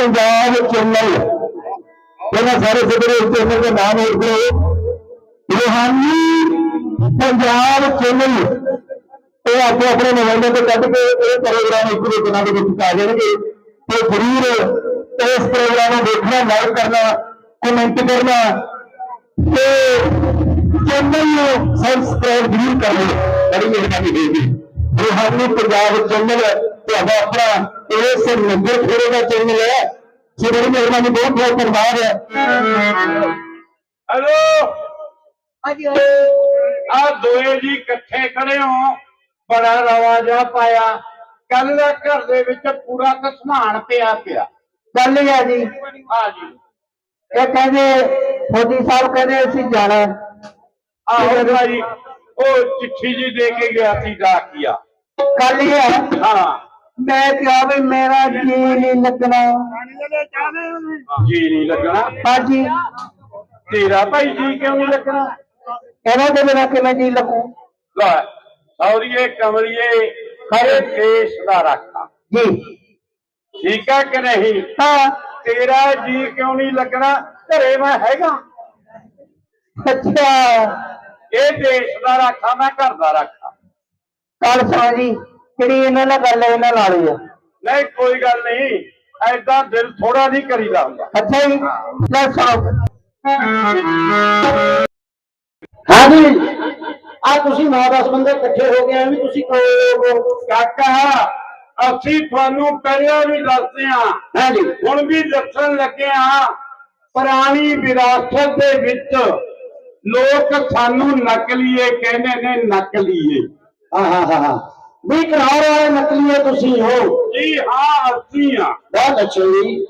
Punjab channel. ਇਹਨਾਂ ਸਾਰੇ ਸਿੱਧਰੇ channel ਦਾ ਨਾਮ ਨੋਟ ਕਰੋ ਪੰਜਾਬ ਚੈਨਲ। ਇਹ ਆਪੋ ਆਪਣੇ ਮੋਬਾਈਲਾਂ ਤੇ ਕੱਢ ਕੇ ਇਹ ਪ੍ਰੋਗਰਾਮ ਇੱਕ ਦੋ ਦਿਨਾਂ ਦੇ ਵਿੱਚ ਆ ਜਾਣਗੇ ਤੇ ਜ਼ਰੂਰ ਇਸ ਪ੍ਰੋਗਰਾਮ ਨੂੰ ਦੇਖਣਾ, ਲਾਈਕ ਕਰਨਾ, ਕਮੈਂਟ ਕਰਨਾ ਤੇ ਚੈਨਲ ਨੂੰ ਸਬਸਕ੍ਰਾਈਬ ਜ਼ਰੂਰ ਕਰਨਾ ਬੜੀ ਮਿਹਰਬਾਨੀ ਹੋਵੇਗੀ ਰੂਹਾਨੀ ਪੰਜਾਬ ਚੈਨਲ ਤੁਹਾਡਾ ਆਪਣਾ ਇਸ ਨੰਬਰ ਖੇੜੇ ਦਾ ਚੈਨਲ ਹੈ। ਸੋ ਬੜੀ ਮਿਹਰਬਾਨੀ ਬਹੁਤ ਬਹੁਤ ਧੰਨਵਾਦ ਹੈ। ਹੈਲੋ? ਆ ਦੋਏ ਜੀ ਇਕੱਠੇ ਖੜੇ ਹੋ ਬੜਾ ਰਵਾ ਜਾ ਪਾਇਆ। ਕੱਲ ਦਾ ਘਰ ਦੇ ਵਿੱਚ ਪੂਰਾ ਕਸਮਾਨ ਪਿਆ ਪਿਆ। ਗੱਲ ਇਹ ਹੈ ਜੀ। ਹਾਂ ਜੀ ਇਹ ਕਹਿੰਦੇ ਮੋਦੀ ਸਾਹਿਬ ਕਹਿੰਦੇ ਅਸੀਂ ਜਾਣਾ। ਆਹੋ ਭਾਈ ਉਹ ਚਿੱਠੀ ਜੀ ਦੇ ਕੇ ਗਿਆ ਸੀ ਡਾਕੀਆ ਗੱਲ ਇਹ ਹੈ ਹਾਂ। ਮੈਂ ਕਿਹਾ ਵੀ ਮੇਰਾ ਜੀ ਨਹੀਂ ਲੱਗਣਾ। ਜੀ ਨਹੀਂ ਲੱਗਣਾ। ਹਾਂਜੀ। ਤੇਰਾ ਭਾਈ ਜੀ ਕਿਉਂ ਨਹੀਂ ਲੱਗਣਾ? ਇਹਨਾਂ ਦੇ ਬਿਨਾਂ ਕਿਵੇਂ ਜੀ ਲੱਗੂ? ਲੈ ਸੌਰੀਏ ਕਮਰੀਏ ਹਰੇ ਦੇਸ਼ ਦਾ ਰਾਖਾ। ਜੀ। ਠੀਕ ਹੈ ਕਿ ਨਹੀਂ? ਹਾਂ। ਤੇਰਾ ਜੀ ਕਿਉਂ ਨਹੀਂ ਲੱਗਣਾ? ਘਰੇ ਮੈਂ ਹੈਗਾ। ਅੱਛਾ। ਇਹ ਦੇਸ਼ ਦਾ ਰਾਖਾ ਮੈਂ ਘਰ ਦਾ ਰਾਖਾ। ਕੱਲ ਸੁਣੋ ਜੀ। ਜਿਹੜੀ ਇਹਨਾਂ ਨਾਲ ਗੱਲ ਹੈ ਇਹਨਾਂ ਨਾਲ ਹੀ ਆ। ਨਹੀਂ ਕੋਈ ਗੱਲ ਨਹੀਂ। ਐਦਾਂ ਦਿਲ ਥੋੜਾ ਨਹੀਂ ਕਰੀਦਾ ਹੁੰਦਾ ਅੱਛਾ ਜੀ ਲੈ ਸੁਣੋ ਹਾਂਜੀ ਆ ਤੁਸੀਂ 9-10 ਬੰਦੇ ਇਕੱਠੇ ਹੋ ਗਏ ਆ ਵੀ ਤੁਸੀਂ ਕਹੋ ਕਾਕਾ ਅਸੀਂ ਤੁਹਾਨੂੰ ਪਹਿਲਾਂ ਵੀ ਦੱਸਦੇ ਹਾਂ। ਹਾਂਜੀ ਹੁਣ ਵੀ ਦੱਸਣ ਲੱਗੇ ਹਾਂ ਪੁਰਾਣੀ ਵਿਰਾਸਤ ਦੇ ਵਿੱਚ ਲੋਕ ਸਾਨੂੰ ਨਕਲੀਏ ਕਹਿੰਦੇ ਨੇ ਨਕਲੀਏ। ਹਾਂ ਹਾਂ ਹਾਂ ਹਾਂ। ਵੀ ਵਾਲੇ ਨਕਲੀਏ ਤੁਸੀਂ ਹੋ। ਜੀ ਹਾਂ ਅਸੀਂ ਹਾਂ। ਬਹੁਤ ਅੱਛੇ ਜੀ।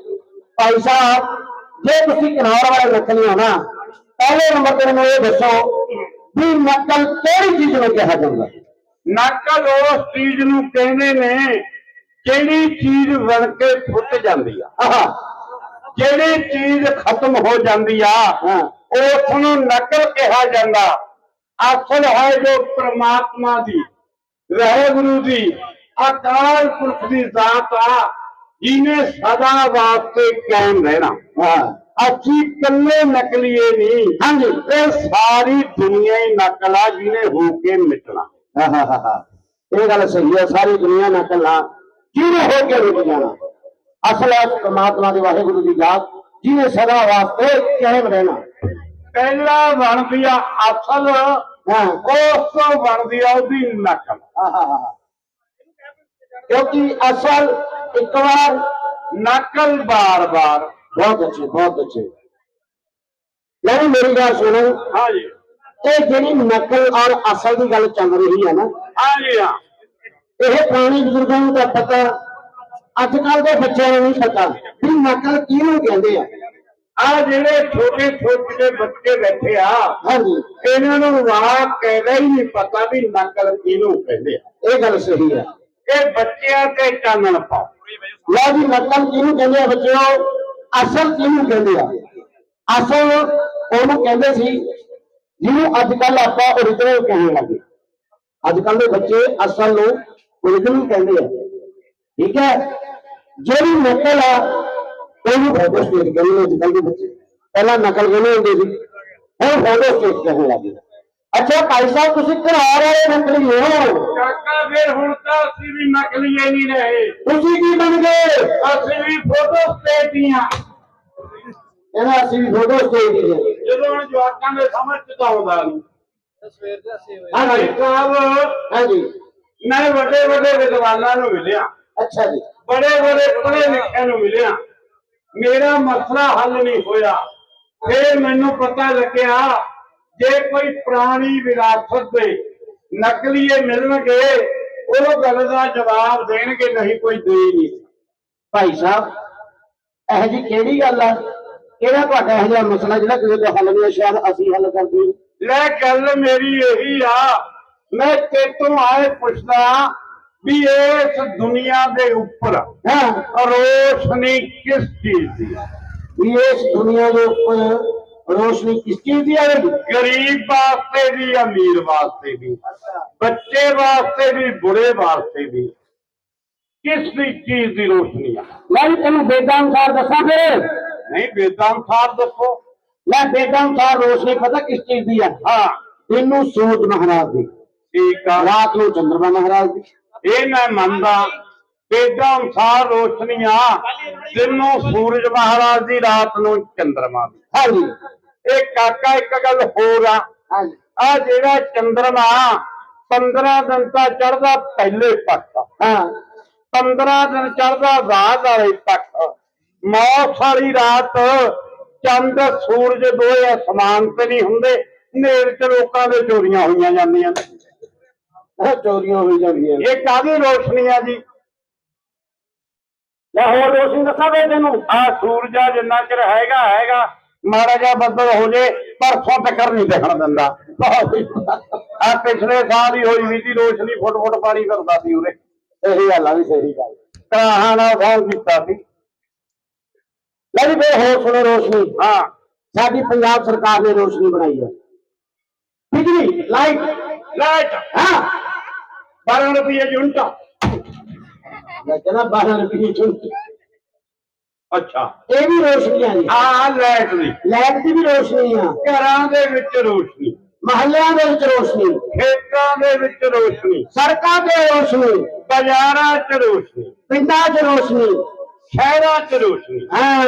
ਭਾਈ ਸਾਹਿਬ ਜੇ ਤੁਸੀਂ ਕਿਨਾਰ ਵਾਲੇ ਨਕਲੀ ਹੋ ਨਾ ਪਹਿਲੇ ਨੰਬਰ ਤੇ ਮੈਨੂੰ ਇਹ ਦੱਸੋ ਵੀ ਨਕਲ ਕਿਹੜੀ ਚੀਜ਼ ਨੂੰ ਕਿਹਾ ਜਾਂਦਾ? ਨਕਲ ਉਸ ਚੀਜ਼ ਨੂੰ ਕਹਿੰਦੇ ਨੇ ਜਿਹੜੀ ਚੀਜ਼ ਬਣ ਕੇ ਫੁੱਟ ਜਾਂਦੀ ਆ। ਆਹਾ। ਜਿਹੜੀ ਚੀਜ਼ ਖਤਮ ਹੋ ਜਾਂਦੀ ਆ ਉਸ ਨੂੰ ਨਕਲ ਕਿਹਾ ਜਾਂਦਾ। ਅਸਲ ਹੈ ਜੋ ਪ੍ਰਮਾਤਮਾ ਦੀ। ਵਾਹਿਗੁਰੂ ਦੀ ਅਕਾਲ ਪੁਰਖ ਦੀ ਜ਼ਾਤ ਆ ਜਿਹਨੇ ਸਦਾ ਵਾਸਤੇ ਕਾਇਮ ਰਹਿਣਾ। ਅਸੀਂ ਕੱਲੇ ਨਕਲੀਏ ਨਹੀਂ। ਹਾਂਜੀ। ਇਹ ਸਾਰੀ ਦੁਨੀਆ ਹੀ ਨਕਲ ਆ ਜਿਹਨੇ ਹੋ ਕੇ ਮਿਟਣਾ। ਇਹ ਗੱਲ ਸਹੀ ਹੈ ਸਾਰੀ ਦੁਨੀਆ ਨਕਲ ਆ ਜਿਹਨੇ ਹੋ ਕੇ ਰੁਕ ਜਾਣਾ। ਅਸਲ ਹੈ ਪਰਮਾਤਮਾ ਦੀ ਵਾਹਿਗੁਰੂ ਦੀ ਜਾਤ ਜਿਹਨੇ ਸਦਾ ਵਾਸਤੇ ਕਾਇਮ ਰਹਿਣਾ। ਪਹਿਲਾ ਬਣਦੀ ਆ ਅਸਲ ਹਾਂ। ਉਸ ਤੋਂ ਬਣਦੀ ਆ ਉਹਦੀ ਨਕਲ। ਕਿਉਂਕਿ ਅਸਲ ਇੱਕ ਵਾਰ ਨਕਲ ਬਾਰ-ਬਾਰ ਬਹੁਤ ਅੱਛੇ ਬਹੁਤ ਅੱਛੇ। ਯਾਨੀ ਮੇਰੀ ਗੱਲ ਸੁਣੋ। ਹਾਂਜੀ। ਇਹ ਜਿਹੜੀ ਨਕਲ ਔਰ ਅਸਲ ਦੀ ਗੱਲ ਚੱਲ ਰਹੀ ਹੈ ਨਾ ਹਾਂਜੀ ਹਾਂ। ਇਹ ਪੁਰਾਣੇ ਬਜ਼ੁਰਗਾਂ ਨੂੰ ਤਾਂ ਪਤਾ ਅੱਜ ਕੱਲ ਦੇ ਬੱਚਿਆਂ ਨੂੰ ਨਹੀਂ ਪਤਾ ਵੀ ਨਕਲ ਕਿਹਨੂੰ ਕਹਿੰਦੇ ਆ ਆ ਜਿਹੜੇ ਛੋਟੇ ਛੋਟੇ ਬੱਚੇ ਬੈਠੇ ਆ ਹਾਂਜੀ। ਇਹਨਾਂ ਨੂੰ ਵਾਹ ਕਹਿਦਾ ਹੀ ਨਹੀਂ ਪਤਾ ਵੀ ਨਕਲ ਕਿਹਨੂੰ ਕਹਿੰਦੇ ਆ। ਇਹ ਗੱਲ ਸਹੀ ਹੈ ਇਹ ਬੱਚਿਆਂ ਤੇ ਚਾਨਣ ਪਾਓ। ਲਓ ਜੀ ਨਕਲ ਕਿਹਨੂੰ ਕਹਿੰਦੇ ਆ ਬੱਚਿਓ? ਅਸਲ ਕਿਹਨੂੰ ਕਹਿੰਦੇ ਆ? ਅਸਲ ਉਹਨੂੰ ਕਹਿੰਦੇ ਸੀ ਜਿਹਨੂੰ ਅੱਜ ਕੱਲ ਆਪਾਂ origignal ਕਹਿਣ ਲੱਗੇ। ਅੱਜ ਕੱਲ ਦੇ ਬੱਚੇ ਅਸਲ ਨੂੰ origignal ਕਹਿੰਦੇ ਆ। ਠੀਕ ਹੈ? ਜਿਹੜੀ ਨਕਲ ਆ ਉਹਨੂੰ ਫੋਟੋ ਸਟੇਟ ਨੇ ਅੱਜ ਦੇ ਬੱਚੇ। ਪਹਿਲਾਂ ਨਕਲ ਕਹਿੰਦੇ ਹੁੰਦੇ ਸੀ? ਹੁਣ ਫੋਟੋ ਸਟੇਟ ਕਹਿਣ ਲੱਗੇ ਅੱਛਾ ਭਾਈ ਸਾਹਿਬ ਤੁਸੀਂ ਘਰਾਰ ਵਾਲੇ ਨਕਲੀ ਹੋ। ਕਾਕਾ ਫਿਰ ਹੁਣ ਤਾਂ ਅਸੀਂ ਵੀ ਨਕਲੀਏ ਨਹੀਂ ਰਹੇ। ਤੁਸੀਂ ਕੀ ਬਣ ਗਏ? ਅਸੀਂ ਵੀ ਫੋਟੋ ਸਟੇਟੀਆਂ ਕਹਿੰਦਾ ਅਸੀਂ ਵੀ ਫੋਟੋ ਸਟੇਟ ਹੀ ਹੈ। ਜਦੋਂ ਹੁਣ ਜਵਾਕਾਂ ਦੇ ਸਮਝ ਚ ਤਾਂ ਆਉਂਦਾ ਨਹੀਂ ਹਾਂਜੀ ਸਾਹਿਬ ਹਾਂਜੀ। ਮੈਂ ਵੱਡੇ ਵੱਡੇ ਵਿਦਵਾਨਾਂ ਨੂੰ ਮਿਲਿਆ। ਅੱਛਾ ਜੀ। ਬੜੇ ਬੜੇ ਪੜ੍ਹੇ ਲਿਖਿਆ ਨੂੰ ਮਿਲਿਆ। ਮੇਰਾ ਮਸਲਾ ਹੱਲ ਨਹੀਂ ਹੋਇਆ। ਫਿਰ ਮੈਨੂੰ ਪਤਾ ਲੱਗਿਆ ਜੇ ਕੋਈ ਪੁਰਾਣੀ ਵਿਰਾਸਤ ਦੇ ਨਕਲੀਏ ਮਿਲਣਗੇ ਉਹ ਗੱਲ ਦਾ ਜਵਾਬ ਦੇਣਗੇ ਨਹੀਂ ਕੋਈ ਦੇ ਨਹੀਂ। ਭਾਈ ਸਾਹਿਬ ਇਹ ਜੀ ਕਿਹੜੀ ਗੱਲ ਆ? ਕਿਹੜਾ ਤੁਹਾਡਾ ਇਹ ਜਿਹਾ ਮਸਲਾ ਜਿਹੜਾ ਕਿਸੇ ਦਾ ਹੱਲ ਨਹੀਂ ਸ਼ਾਇਦ ਅਸੀਂ ਹੱਲ ਕਰ ਦਈਏ। ਲੈ ਗੱਲ ਮੇਰੀ ਇਹੀ ਆ ਮੈਂ ਤੇਤੋਂ ਆਏ ਪੁੱਛਦਾ ਵੀ ਇਸ ਦੁਨੀਆ ਦੇ ਉੱਪਰ ਹਾਂ। ਰੋਸ਼ਨੀ ਕਿਸ ਚੀਜ਼ ਦੀ ਵੀ ਇਸ ਦੁਨੀਆ ਦੇ ਉੱਪਰ ਰੋਸ਼ਨੀ ਕਿਸ ਚੀਜ਼ ਦੀ ਆਵੇਗੀ? ਗਰੀਬ ਵਾਸਤੇ ਵੀ ਅਮੀਰ ਵਾਸਤੇ ਵੀ ਬੱਚੇ ਵਾਸਤੇ ਵੀ ਬੁੜੇ ਵਾਸਤੇ ਵੀ ਕਿਸ ਦੀ ਚੀਜ਼ ਦੀ ਰੋਸ਼ਨੀ ਆ? ਮੈਂ ਵੀ ਤੈਨੂੰ ਵੇਦਾਂ ਅਨੁਸਾਰ ਦੱਸਾਂ ਫਿਰ। ਨਹੀਂ ਵੇਦਾਂ ਅਨੁਸਾਰ ਦੱਸੋ। ਮੈਂ ਵੇਦਾਂ ਅਨੁਸਾਰ ਰੋਸ਼ਨੀ ਪਤਾ ਕਿਸ ਚੀਜ਼ ਦੀ ਹਾਂ। ਦਿਨ ਨੂੰ ਸੂਰਜ ਮਹਾਰਾਜ ਦੀ। ਠੀਕ ਆ। ਰਾਤ ਨੂੰ ਚੰਦਰਮਾ ਮਹਾਰਾਜ ਦੀ। ਇਹ ਮੈਂ ਮੰਨਦਾ ਵੇਦਾਂ ਅਨੁਸਾਰ ਰੋਸ਼ਨੀ ਆ ਦਿਨ ਸੂਰਜ ਮਹਾਰਾਜ ਦੀ ਰਾਤ ਨੂੰ ਚੰਦਰਮਾ ਦੀ। ਹਾਂਜੀ। ਇਹ ਕਾਕਾ ਇੱਕ ਗੱਲ ਹੋਰ ਆ। ਆ ਜਿਹੜਾ ਚੰਦਰਮਾ 15 ਦਿਨ ਤਾਂ ਚੜਦਾ ਪਹਿਲੇ ਪੱਖ ਹਾਂ। 15 ਦਿਨ ਚੜਦਾ ਰਾਤ ਵਾਲੇ ਪੱਖ ਮੌਤ ਵਾਲੀ ਰਾਤ ਚੰਦ ਸੂਰਜ ਦੋਏ ਅਸਮਾਨ ਤੇ ਨਹੀਂ ਹੁੰਦੇ। ਨੇਰ ਚ ਲੋਕਾਂ ਦੇ ਚੋਰੀਆਂ ਹੋਈਆਂ ਜਾਂਦੀਆਂ ਨੇ। ਇਹ ਚੋਰੀਆਂ ਹੋਈ ਜਾਂਦੀਆਂ ਨੇ। ਇਹ ਕਾਹਦੀ ਰੋਸ਼ਨੀ ਆ ਜੀ? ਲੈ ਹੋਰ ਰੋਸ਼ਨੀ ਦੱਸਾਂ ਵੇ ਤੈਨੂੰ। ਆ ਸੂਰਜਾ ਜਿੰਨਾ ਚਿਰ ਹੈਗਾ ਹੈਗਾ। ਮਾੜਾ ਜਿਹਾ ਬੱਦਲ ਹੋ ਜੇ ਪਰਸੋਂ ਤੱਕ ਨਹੀਂ ਦੇਖਣ ਦਿੰਦਾ। ਆ ਪਿਛਲੇ ਸਾਲ ਹੀ ਹੋਈ ਵੀ ਸੀ ਰੋਸ਼ਨੀ ਫੁੱਟ ਫੁੱਟ ਪਾਣੀ ਕਰਦਾ ਸੀ ਉਰੇ। ਸਹੀ ਗੱਲ ਵੀ ਸਹੀ ਗੱਲ। ਕਰਾਹਾਂ ਨਾਲ ਫੋਨ ਕੀਤਾ ਸੀ। ਲੈ ਵੀ ਫਿਰ ਹੋਰ ਸੁਣੋ ਰੋਸ਼ਨੀ। ਹਾਂ। ਸਾਡੀ ਪੰਜਾਬ ਸਰਕਾਰ ਨੇ ਰੋਸ਼ਨੀ ਬਣਾਈ ਹੈ ਬਿਜਲੀ ਲਾਈਟ। ਲਾਈਟ। ਹਾਂ। 12 ਰੁਪਏ ਯੂਨਿਟ ਮੈਂ ਕਹਿੰਦਾ 12 ਰੁਪਏ ਚੁਣ ਅੱਛਾ ਇਹ ਵੀ ਰੋਸ਼ਨੀ ਆ ਜੀ ਆ ਲਾਈਟ ਦੀ ਲਾਈਟ ਦੀ ਵੀ ਰੋਸ਼ਨੀ ਆ ਘਰਾਂ ਦੇ ਵਿੱਚ ਰੋਸ਼ਨੀ ਮਹੱਲਿਆਂ ਦੇ ਵਿੱਚ ਰੋਸ਼ਨੀ ਖੇਤਾਂ ਦੇ ਵਿੱਚ ਰੋਸ਼ਨੀ ਸੜਕਾਂ ਤੇ ਰੋਸ਼ਨੀ ਬਾਜ਼ਾਰਾਂ 'ਚ ਰੋਸ਼ਨੀ ਪਿੰਡਾਂ 'ਚ ਰੋਸ਼ਨੀ ਸ਼ਹਿਰਾਂ 'ਚ ਰੋਸ਼ਨੀ ਹਾਂ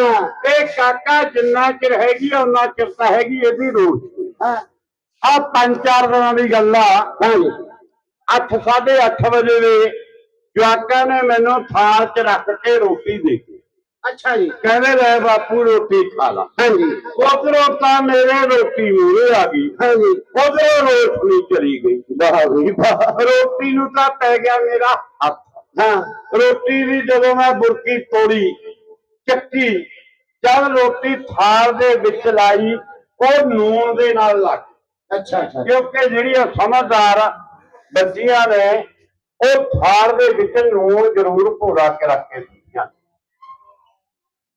ਇਹ ਕਾਕਾ ਜਿੰਨਾ ਚਿਰ ਹੈਗੀ ਆ ਉਹਨਾਂ ਚਿਰ ਤਾਂ ਹੈਗੀ ਇਹਦੀ ਰੋਸ਼ਨੀ ਹਾਂ ਆ ਪੰਜ ਚਾਰ ਦਿਨਾਂ ਦੀ ਗੱਲ ਆ ਹਾਂਜੀ 8 8:30 ਵਜੇ ਦੇ ਜਵਾਕਾਂ ਨੇ ਮੈਨੂੰ ਥਾਲ 'ਚ ਰੱਖ ਕੇ ਰੋਟੀ ਦੇ ਦਿੱਤੀ। ਅੱਛਾ ਜੀ। ਕਹਿੰਦੇ ਲੈ ਬਾਪੂ ਰੋਟੀ ਖਾ ਲਾ। ਹਾਂਜੀ। ਉਧਰੋਂ ਤਾਂ ਮੇਰੇ ਰੋਟੀ ਮੂਹਰੇ ਆ ਗਈ। ਹਾਂਜੀ। ਉਧਰੋਂ ਰੋਸ਼ਨੀ ਚਲੀ ਗਈ। ਵਾਹ ਰੋਟੀ ਨੂੰ ਤਾਂ ਪੈ ਗਿਆ ਮੇਰਾ ਹੱਥ। ਹਾਂ। ਰੋਟੀ ਦੀ ਜਦੋਂ ਮੈਂ ਬੁਰਕੀ ਤੋੜੀ ਚੱਕੀ ਜਦ ਰੋਟੀ ਥਾਲ ਦੇ ਵਿੱਚ ਲਾਈ ਉਹ ਨੂਣ ਦੇ ਨਾਲ ਲੱਗ। ਅੱਛਾ ਅੱਛਾ। ਕਿਉਂਕਿ ਜਿਹੜੀਆਂ ਸਮਝਦਾਰ ਬੱਚੀਆਂ ਨੇ ਉਹ ਥਾਲ ਦੇ ਵਿੱਚ ਨੂਣ ਜ਼ਰੂਰ ਭੋਰਾ ਕੇ ਰੱਖ ਕੇ ਦਿੱਤੀਆਂ।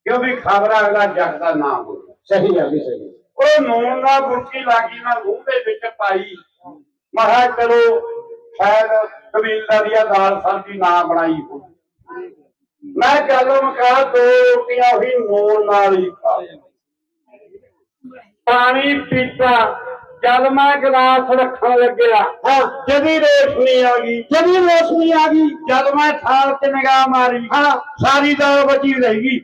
ਕਿਉਂਕਿ ਖਬਰ ਅਗਲਾ ਜਗਦਾ ਨਾ ਹੋਵੇ। ਸਹੀ ਆ ਵੀ ਸਹੀ ਉਹ ਨੂਣ ਨਾਲ ਬੁਰਕੀ ਲਾਗੀ ਮੈਂ ਮੂੰਹ ਦੇ ਵਿੱਚ ਪਾਈ। ਮੈਂ ਕਿਹਾ ਚਲੋ ਸ਼ਾਇਦ ਕਬੀਲਦਾਰੀਆ ਦਾਲ ਸਬਜ਼ੀ ਨਾ ਬਣਾਈ ਹੋ ਮੈਂ ਗੱਲ ਮੁਕਾ ਦੋ ਰੋਟੀਆਂ ਵੀ ਨੂਣ ਨਾਲ ਹੀ ਖਾ। ਪਾਣੀ ਪੀਤਾ। ਜਦ ਮੈਂ ਗਲਾਸ ਰੱਖਣ ਲੱਗਿਆ ਹਾਂ ਜਦੀ ਰੋਸ਼ਨੀ ਆ ਗਈ। ਜਦੀ ਰੋਸ਼ਨੀ ਆ ਗਈ ਜਦ ਮੈਂ ਥਾਲ 'ਚ ਨਿਗਾਹ ਮਾਰੀ। ਹਾਂ ਸਾਰੀ ਦਾਲ ਬਚੀ ਰਹਿ ਗਈ।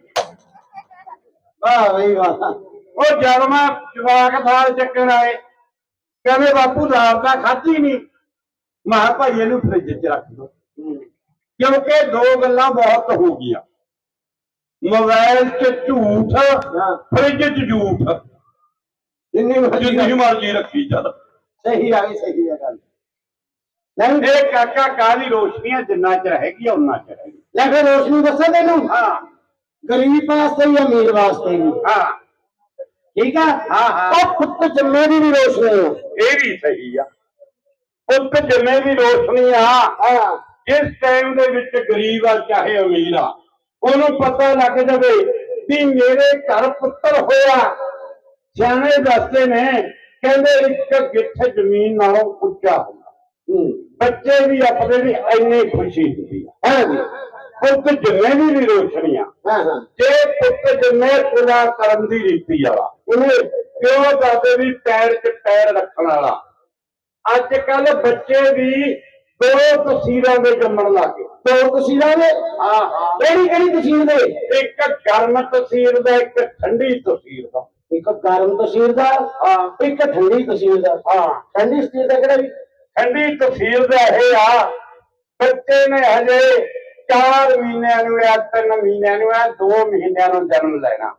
ਵਾਹ ਵੀ ਵਾਹ। ਉਹ ਜਦ ਮੈਂ ਜਵਾਕ ਥਾਲ ਚੱਕਣ ਆਏ ਕਹਿੰਦੇ ਬਾਪੂ ਦਾਲ ਤਾਂ ਖਾਧੀ ਨਹੀਂ ਮੈਂ ਭਾਈ ਇਹਨੂੰ ਫ੍ਰਿਜ 'ਚ ਰੱਖ ਦੋ। ਕਿਉਂਕਿ ਦੋ ਗੱਲਾਂ ਬਹੁਤ ਹੋ ਗਈਆਂ। ਮੋਬਾਈਲ 'ਚ ਝੂਠ ਫ੍ਰਿਜ 'ਚ ਝੂਠ। ਜਿੰਨੀ ਮਰਜ਼ੀ ਜਿੰਨੀ ਮਰਜ਼ੀ ਰੱਖੀ ਚੱਲ। ਸਹੀ ਆ ਵੀ ਸਹੀ ਆ ਗੱਲ। ਨਹੀਂ ਇਹ ਕਾਕਾ ਕਾਹਦੀ ਰੋਸ਼ਨੀ ਆ? ਜਿੰਨਾ ਚਿਰ ਹੈਗੀ ਆ ਉਹਨਾਂ ਚਿਰ ਹੈਗੀ। ਲੈ ਫਿਰ ਰੋਸ਼ਨੀ ਦੱਸਾਂ ਤੈਨੂੰ? ਹਾਂ। ਗਰੀਬ ਵਾਸਤੇ ਵੀ ਅਮੀਰ ਵਾਸਤੇ? ਵੀ ਹਾਂ। ਠੀਕ ਆ? ਹਾਂ, ਹਾਂ। ਉਹ ਪੁੱਤ ਜੰਮੇ ਦੀ ਵੀ ਰੋਸ਼ਨੀ ਆ। ਇਹ ਵੀ ਸਹੀ ਆ। ਪੁੱਤ ਜਿੰਨੇ ਵੀ ਰੋਸ਼ਨੀ ਆ। ਹਾਂ। ਜਿਸ ਟਾਈਮ ਦੇ ਵਿੱਚ ਗਰੀਬ ਆ ਚਾਹੇ ਅਮੀਰ ਆ। ਉਹਨੂੰ ਪਤਾ ਲੱਗ ਜਾਵੇ ਵੀ ਮੇਰੇ ਘਰ ਪੁੱਤਰ ਹੋਇਆ। ਸਿਆਣੇ ਦੱਸਦੇ ਨੇ ਕਹਿੰਦੇ ਇੱਕ ਗਿੱਠ ਜ਼ਮੀਨ ਨਾਲੋਂ ਉੱਚਾ ਹੁੰਦਾ। ਬੱਚੇ ਵੀ ਆਪਣੇ ਦੀ ਇੰਨੀ ਖੁਸ਼ੀ ਹੁੰਦੀ ਹਾਂ ਪੁੱਤ ਜਿੰਨੇ ਦੀ ਵੀ ਰੋਸ਼ਨੀ ਆ। ਹਾਂ ਹਾਂ। ਜੇ ਪੁੱਤ ਜਿੰਨੇ ਪੂਰਾ ਕਰਨ ਦੀ ਰੀਤੀ ਵਾਲਾ ਉਹਨੇ ਕਿਉਂ ਦੱਸਦੇ ਵੀ ਪੈਰ 'ਚ ਪੈਰ ਰੱਖਣ ਵਾਲਾ ਅੱਜ ਕੱਲ ਬੱਚੇ ਵੀ ਦੋ ਤਸਵੀਰਾਂ ਦੇ ਜੰਮਣ ਲੱਗੇ ਦੋ ਤਸੀਰਾਂ ਦੇ? ਹਾਂ ਹਾਂ। ਕਿਹੜੀ ਕਿਹੜੀ ਤਸੀਰ ਦੇ? ਇੱਕ ਗਰਮ ਤਸਵੀਰ ਦਾ ਇੱਕ ਠੰਡੀ ਤਸਵੀਰ ਦਾ। ਇੱਕ ਗਰਮ ਤਸੀਰ ਦਾ ਹਾਂ। ਇੱਕ ਠੰਡੀ ਤਸੀਰ ਦਾ। ਹਾਂ। ਠੰਡੀ ਤਸੀਰ ਦਾ ਕਿਹੜਾ ਵੀ ਠੰਡੀ ਤਸਵੀਰ ਦਾ ਇਹ ਆ ਬੱਚੇ ਨੇ ਹਜੇ 4 ਮਹੀਨਿਆਂ ਨੂੰ ਜਾਂ 3 ਮਹੀਨਿਆਂ ਨੂੰ ਜਾਂ 2 ਮਹੀਨਿਆਂ ਨੂੰ ਜਨਮ ਲੈਣਾ।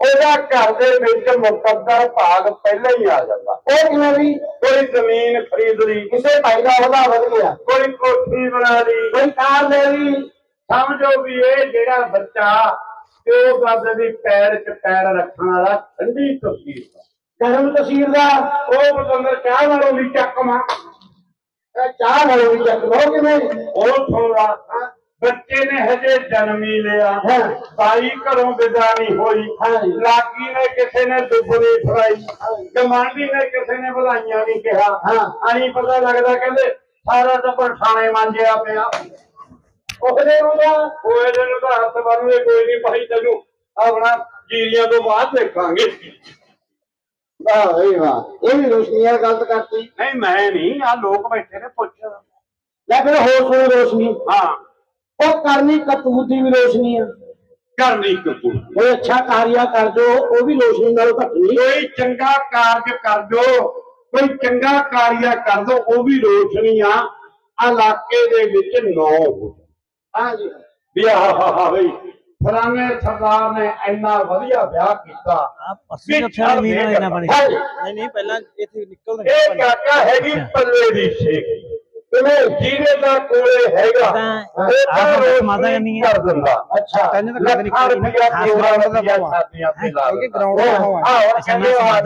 ਉਹਦਾ ਘਰ ਦੇ ਵਿੱਚ ਮੁਕੱਦਰ ਭਾਗ ਪਹਿਲਾਂ ਹੀ ਆ ਜਾਂਦਾ। ਉਹ ਕਿਵੇਂ ਵੀ? ਕੋਈ ਜ਼ਮੀਨ ਖਰੀਦ ਲਈ। ਕਿਸੇ ਭਾਈ ਦਾ ਉਹਦਾ ਵਧ ਗਿਆ। ਕੋਈ ਕੋਠੀ ਬਣਾ ਲਈ। ਕੋਈ ਕਾਰ ਲੈ ਲਈ। ਸਮਝੋ ਵੀ ਇਹ ਜਿਹੜਾ ਬੱਚਾ ਪਿਓ ਦਾਦੇ ਦੀ ਪੈਰ 'ਚ ਪੈਰ ਰੱਖਣ ਵਾਲਾ ਠੰਡੀ ਤਸਵੀਰ ਦਾ। ਗਰਮ ਤਸੀਰ ਦਾ ਉਹ ਬਦੰਦਰ ਚਾਹ ਨਾਲੋਂ ਵੀ ਚੱਕਮਾ ਇਹ ਚਾਹ ਨਾਲ ਵੀ ਚੱਕ ਲੋ ਕਿਵੇਂ? ਉਹ ਥੋੜਾ ਬੱਚੇ ਨੇ ਹਜੇ ਜਨਮ ਹੀ ਲਿਆ। ਹਾਂ। ਬਾਈ ਘਰੋਂ ਵਿਦਾ ਨਹੀਂ ਹੋਈ। ਲਾਗੀ ਨੇ ਕਿਸੇ ਨੇ ਦੁੱਬਣੀ ਫਰਾਈ ਗਮਾਂਡੀ ਨੇ ਕਿਸੇ ਨੇ ਬੁਲਾਈਆਂ ਨਹੀਂ ਕਿਹਾ। ਹਾਂ। ਅਣੀ ਪਤਾ ਲੱਗਦਾ ਕਹਿੰਦੇ ਸਾਰਾ ਟੱਬਰ ਥਾਣੇ ਮੰਜਿਆ ਪਿਆ। ਉਹਦੇ ਹੁੰਦਾ ਉਹ ਇਹਦੇ ਨੂੰ ਤਾਂ ਹੱਥ ਬੰਨ੍ਹਦੇ ਕੋਈ ਨਹੀਂ ਭਾਈ ਤੈਨੂੰ ਆਪਣਾ ਜੀਰੀਆਂ ਤੋਂ ਬਾਅਦ ਦੇਖਾਂਗੇ। ਵਾਹ ਬਈ ਵਾਹ ਇਹ ਵੀ ਰੋਸ਼ਨੀ ਯਾਰ ਗਲਤ ਕਰਤੀ। ਨਹੀਂ ਮੈਂ ਨਹੀਂ ਆ ਲੋਕ ਬੈਠੇ ਨੇ ਪੁੱਛ। ਲੈ ਫਿਰ ਹੋਰ ਸੁਣੋ ਰੋਸ਼ਨੀ। ਹਾਂ। ਉਹ ਕਰਨੀ ਕਤੂਤ ਦੀ ਵੀ ਰੋਸ਼ਨੀ ਆ। ਕਰਨੀ ਕਪੂਰ ਕੋਈ ਅੱਛਾ ਕਾਰਿਆ ਕਰ ਜੋ ਉਹ ਵੀ ਰੋਸ਼ਨੀ ਨਾਲੋਂ ਘੱਟ ਨਹੀਂ ਕੋਈ ਚੰਗਾ ਕਾਰਜ ਕਰ ਦੋ ਕੋਈ ਚੰਗਾ ਕਾਰਿਆ ਕਰ ਦੋ ਉਹ ਵੀ ਰੋਸ਼ਨੀ ਆ। ਇਲਾਕੇ ਦੇ ਵਿੱਚ ਨੌ ਹੋ ਹਾਂਜੀ। ਵੀ ਆਹ ਬਈ ਫਲਾਣੇ ਸਰਦਾਰ ਨੇ ਇੰਨਾ ਵਧੀਆ ਵਿਆਹ ਕੀਤਾ। ਆ ਪੱਸੀ ਉੱਥੇ ਵਾਲੀ ਮੀਂਹ ਨਾਲ ਇੰਨਾ ਪਾਣੀ ਹਾਂਜੀ। ਨਹੀਂ ਨਹੀਂ ਪਹਿਲਾਂ ਇੱਥੇ ਨਿਕਲਦੇ ਇਹ ਕਾਕਾ ਹੈਗੀ ਪੱਲੇ ਦੀ ਛੇਕ। ਕਿਵੇਂ ਜਿਹਦੇ ਦਾ ਕੋਲੇ ਹੈਗਾ। ਤਾਂ ਇਹ ਆਹ ਤਾਂ ਤਾਂ ਰੋਸ਼ਨੀ ਮਾਤਾ ਕਰਨੀ ਹੈ। ਕਰ ਦਿੰਦਾ। ਅੱਛਾ। ਕਹਿੰਦੇ ਤਾਂ ਕਦੇ ਲੱਖਾਂ ਨਿਕਲਦੀ ਰੁਪਇਆ ਖਾਸ ਕੇਵਲਾਂ ਗਰਾਊਂਡ ਦਾ ਦੀਆਂ ਭਾਵਾ ਸ਼ਾਦੀਆਂ ਤੇ ਲਾ ਇਹ ਦਿੰਦਾ। ਗਰਾਊਂਡ ਦਾ ਭਾਵਾ ਆਹੋ, ਅੱਛਾ ਕਹਿੰਦੇ ਮੈਂ ਆ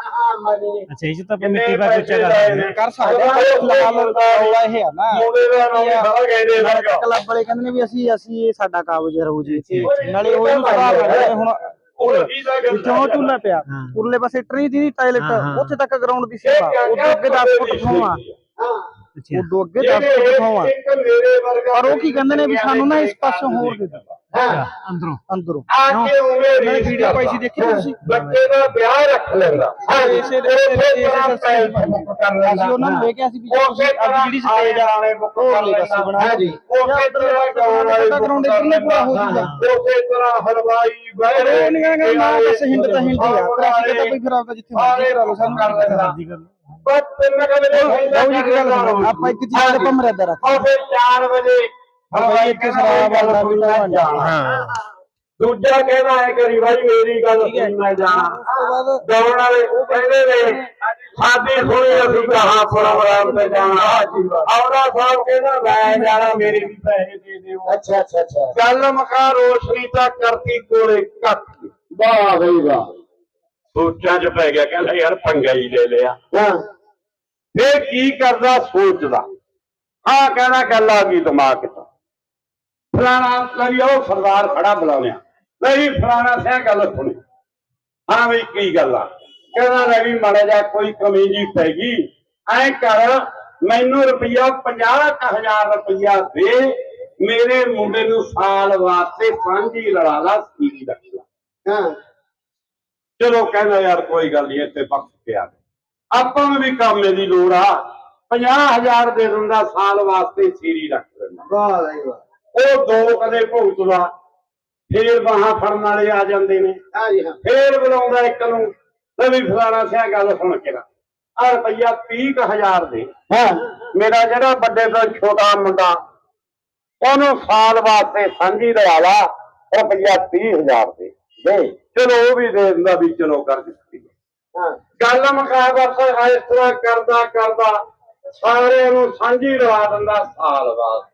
ਦਾ ਦੇ ਹਾਂ ਅੱਛਾ ਇਹ 'ਚ ਤਾਂ ਕਿੰਨੇ ਮਿੱਟੀ ਪਾ ਕੇ ਉੱਚਾ ਕਰ ਦਿੰਦੇ ਨੇ? ਕਰ ਸਕਦੇ ਹਾਂ, ਫਿਲਹਾਲ ਰੌਲਾ ਇਹ ਆ ਨਾ। ਮੁੰਡੇ ਦਾ ਨਾਮ ਹੀ ਸਾਰਾ ਕਹਿੰਦੇ ਸਰਗਾ ਕਲੱਬ ਵਾਲੇ ਕਹਿੰਦੇ ਨੇ ਵੀ ਅਸੀਂ ਅਸੀਂ ਇਹ ਸਾਡਾ ਕਾਬਜ ਰਹੂ ਜੀ। ਨਾਲੇ ਉਹ ਇਹਨੂੰ ਸੁਧਾਰ ਲੈਣਾ ਹੁਣ ਉਹ ਹੀ ਤਾਂ ਗੱਲ ਕਿਉਂ ਝੂਲਾ ਪਿਆ। ਉਰਲੇ ਪਾਸੇ ਟਰੀ ਦੀ ਟਾਇਲਟ ਉੱਥੇ ਤੱਕ ਗਰਾਊਂਡ ਦੀ ਸੇਵਾ। ਉਦੋਂ ਅੱਗੇ 10 ਫੁੱਟ ਥਾਵਾਂ ਉਦੋਂ ਅੱਗੇ 10 ਫੁੱਟ ਥਾਵਾਂ ਮੇਰੇ ਵਰਗਾ ਪਰ ਉਹ ਕੀ ਕਹਿੰਦੇ ਨੇ ਵੀ ਸਾਨੂੰ ਨਾ ਇਸ ਪਾਸੋਂ ਹੋਰ ਦੇ ਦਿਓ। ਹਾਂ। ਅੰਦਰੋਂ। ਅੰਦਰੋਂ। ਆ ਕੇ ਉਵੇਂ ਰੀਸ ਵੀਡੀਓ ਪਾਈ ਸੀ। ਦੇਖੀ ਤੁਸੀਂ? ਬੱਚੇ ਦਾ ਵਿਆਹ ਰੱਖ ਲੈਂਦਾ। ਇਸੇ ਦੇ ਇਸੇ ਅਸੀਂ ਉਹਨਾਂ ਨੂੰ ਵੇਖਿਆ ਸੀ ਵੀ ਜੇ ਜਿਹੜੀ ਸਟੇਜ ਆ ਉਹ ਲਈ ਦੱਸੋ ਬਣਾ ਹਾਂਜੀ ਉਸੇ ਤਰ੍ਹਾਂ ਗਾਉਣ ਵਾਲੇ ਗਰਾਊਂਡ ਇੱਧਰਲੇ ਪੂਰਾ ਹੋ ਜੂਗਾ ਉਸੇ ਤਰ੍ਹਾਂ ਹਲਵਾਈ ਉਹ ਨਹੀਂ ਕਹਿੰਦਾ ਨਾ ਬਸ ਹਿੰਦ ਤਾਂ ਹਿੰਦ ਹੀ ਆ। ਪਰ ਅਸੀਂ ਤਾਂ ਕੋਈ ਫਿਰ ਆਪਦਾ ਜਿੱਥੇ ਮਰਜ਼ੀ ਕਰਾ ਲਓ ਸਾਨੂੰ ਕਰ ਲੈਂਦਾ। ਕਰ ਬਸ ਤਿੰਨ ਕਦੇ ਲਓ ਜੀ ਇੱਕ ਗੱਲ ਆਪਾਂ ਇੱਕ ਚੀਜ਼ ਤੇ ਭਮਰਿਆਦਾ ਰੱਖ ਉਹ ਫਿਰ 4 ਵਜੇ ਹਲਵਾਈ ਇੱਥੇ ਸ਼ਰਾਬ ਵਾਲਾ ਵੀ ਤਾਂ ਬਣ ਜਾਣਾ ਹਾਂ। ਦੂਜਾ ਕਹਿੰਦਾ ਹੈ ਕਰੀ ਭਾਈ ਮੇਰੀ ਗੱਲ ਸੁਣ ਮੈਂ ਜਾਣਾ ਉਸ ਤੋਂ ਬਾਅਦ ਦੌੜ ਵਾਲੇ ਉਹ ਕਹਿੰਦੇ ਨੇ ਸਾਡੀ ਥੋੜੀ ਅਸੀਂ ਕਹਾ ਪ੍ਰੋਗਰਾਮ ਤੇ ਜਾਣਾ। ਆਉਣਾ ਸਾਹਿਬ ਕਹਿੰਦਾ ਮੈਂ ਜਾਣਾ ਮੇਰੇ ਵੀ ਪੈਸੇ ਦੇ ਦਿਓ। ਅੱਛਾ ਅੱਛਾ ਅੱਛਾ। ਗੱਲ ਮਕਾ ਰੋਸ਼ਨੀ ਤਾਂ ਕਰਤੀ ਕੋਲੇ ਕੱਖ। ਵਾਹ ਬਈ ਵਾਹ। ਸੋਚਾਂ 'ਚ ਪੈ ਗਿਆ ਕਹਿੰਦਾ ਯਾਰ ਪੰਗਾ ਹੀ ਲੈ ਲਿਆ। ਹਾਂ। ਫੇਰ ਕੀ ਕਰਦਾ ਸੋਚਦਾ? ਹਾਂ ਕਹਿੰਦਾ ਗੱਲ ਆ ਗਈ ਦਿਮਾਗ 'ਚ। ਫਲਾਣਾ ਕਰੀ ਉਹ ਸਰਦਾਰ ਖੜਾ ਬੁਲਾਉਣਿਆ ਨਹੀਂ ਫਲਾਣਾ ਸਿਆ ਗੱਲ ਸੁਣੀ। ਹਾਂ ਵੀ ਕੀ ਗੱਲ ਆ? ਕਹਿੰਦਾ ਰਵੀ ਮਾੜਾ ਜਾ ਕੋਈ ਕਮੀ ਜੀ ਪੈ ਗਈ। ਐ ਕਰ ਮੈਨੂੰ ਰੁਪਈਆ 50000 ਰੁਪਈਆ ਦੇ ਮੇਰੇ ਮੁੰਡੇ ਨੂੰ ਸਾਲ ਵਾਸਤੇ ਸਾਂਝੀ ਲੜਾ ਲਾ ਸੀਰੀ ਰੱਖ ਲਾ। ਹਾਂ। ਚਲੋ ਕਹਿੰਦਾ ਯਾਰ ਕੋਈ ਗੱਲ ਨਹੀਂ ਇੱਥੇ ਬਖਸ਼ ਪਿਆ ਆਪਾਂ ਨੂੰ ਵੀ ਕਾਮੇ ਦੀ ਲੋੜ ਆ। 50000 ਦੇ ਦਿੰਦਾ ਸਾਲ ਵਾਸਤੇ ਸੀਰੀ ਰੱਖ ਲੈਂਦਾ ਵਾਹ ਵਾਹ। ਉਹ ਦੋ ਕਦੇ ਭੁਗਤਦਾ ਫੇਰ ਬਾਹਾਂ ਫੜਨ ਵਾਲੇ ਆ ਜਾਂਦੇ ਨੇ। ਹਾਂਜੀ ਹਾਂ। ਫੇਰ ਬੁਲਾਉਂਦਾ ਇੱਕ ਨੂੰ ਤੇ ਵੀ ਫਲਾਣਾ ਸਿਆ ਗੱਲ ਸੁਣ ਕੇ ਨਾ। ਆ ਰੁਪਈਆ 30000 ਦੇ। ਹਾਂ। ਮੇਰਾ ਜਿਹੜਾ ਵੱਡੇ ਤੋਂ ਛੋਟਾ ਮੁੰਡਾ ਉਹਨੂੰ ਸਾਲ ਵਾਸਤੇ ਸਾਂਝੀ ਲੜਾ ਲਾ ਰੁਪਈਆ 30000 ਦੇ। ਦੇ। ਚਲੋ ਉਹ ਵੀ ਦੇ ਦਿੰਦਾ ਵੀ ਚਲੋ ਕਰ ਦਿੱਤੀ। ਹਾਂ। ਗੱਲ ਮੁਕਾ ਬਸ ਇਸ ਤਰ੍ਹਾਂ ਕਰਦਾ ਕਰਦਾ ਸਾਰਿਆਂ ਨੂੰ ਸਾਂਝੀ ਲਵਾ ਦਿੰਦਾ ਸਾਲ ਵਾਸਤੇ।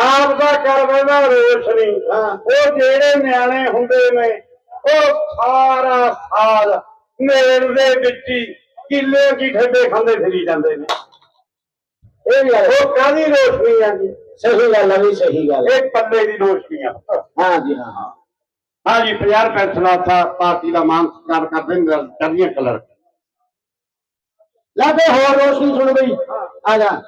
ਆਪ ਦਾ ਕਰ ਬੈਠਾ ਰੋਸ਼ਨੀ ਹਾਂ। ਉਹ ਜਿਹੜੇ ਨਿਆਣੇ ਹੁੰਦੇ ਨੇ ਉਹ ਸਾਰਾ ਸਾਲ ਨੇੜ ਦੇ ਵਿੱਚ ਹੀ ਕਿੱਲੇ ਕੀ ਠੰਡੇ ਖਾਂਦੇ ਫਿਰੀ ਜਾਂਦੇ ਨੇ। ਇਹ ਹੈ। ਉਹ ਕਾਹਦੀ ਰੋਸ਼ਨੀ ਆ ਜੀ? ਸਹੀ ਗੱਲ ਵੀ ਸਹੀ ਗੱਲ ਇਹ ਪੱਲੇ ਦੀ ਰੋਸ਼ਨੀ ਆ। ਹਾਂ ਜੀ ਹਾਂ ਹਾਂ। ਹਾਂ ਜੀ 50 ਰੁਪਏ ਸਲਾਥਾ ਪਾਰਟੀ ਦਾ ਮਾਨ ਸਤਿਕਾਰ ਕਰਦੇ ਨੇ ਚੜੀਆਂ ਕਲਰ। ਲੈ ਤੇ ਹੋਰ ਰੋਸ਼ਨੀ ਸੁਣ ਬਈ। ਆ ਜਾ।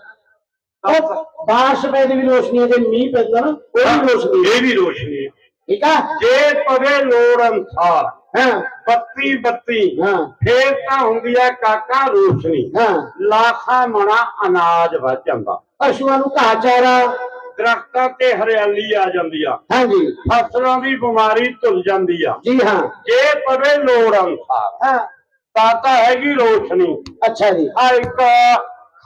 ਉਹ ਬਾਰਿਸ਼ ਪੈ ਦੀ ਵੀ ਰੋਸ਼ਨੀ ਹੈ ਜੇ ਮੀਂਹ ਪੈਂਦਾ ਨਾ ਉਹ ਵੀ ਰੋਸ਼ਨੀ ਹੈ। ਇਹ ਵੀ ਰੋਸ਼ਨੀ ਹੈ। ਠੀਕ ਆ? ਜੇ ਪਵੇ ਲੋੜ ਅਨਸਾਰ ਹਾਂ। ਬੱਤੀ ਬੱਤੀ ਹਾਂ। ਫੇਰ ਤਾਂ ਹੁੰਦੀ ਹੈ ਕਾਕਾ ਰੋਸ਼ਨੀ। ਹਾਂ। ਲਾਖਾਂ ਮਣਾ ਅਨਾਜ ਵੱਧ ਜਾਂਦਾ। ਪਸ਼ੂਆਂ ਨੂੰ ਘਾਹ ਚਾਰਾ। ਦਰਖਤਾਂ ਤੇ ਹਰਿਆਲੀ ਆ ਜਾਂਦੀ ਆ। ਹਾਂਜੀ। ਫਸਲਾਂ ਦੀ ਬਿਮਾਰੀ ਧੁਲ ਜਾਂਦੀ ਆ। ਜੀ ਹਾਂ। ਜੇ ਪਵੇ ਲੋੜ ਅਨਸਾਰ ਹਾਂ। ਤਾਂ ਤਾਂ ਹੈਗੀ ਰੋਸ਼ਨੀ। ਅੱਛਾ ਜੀ। ਆ ਇੱਕ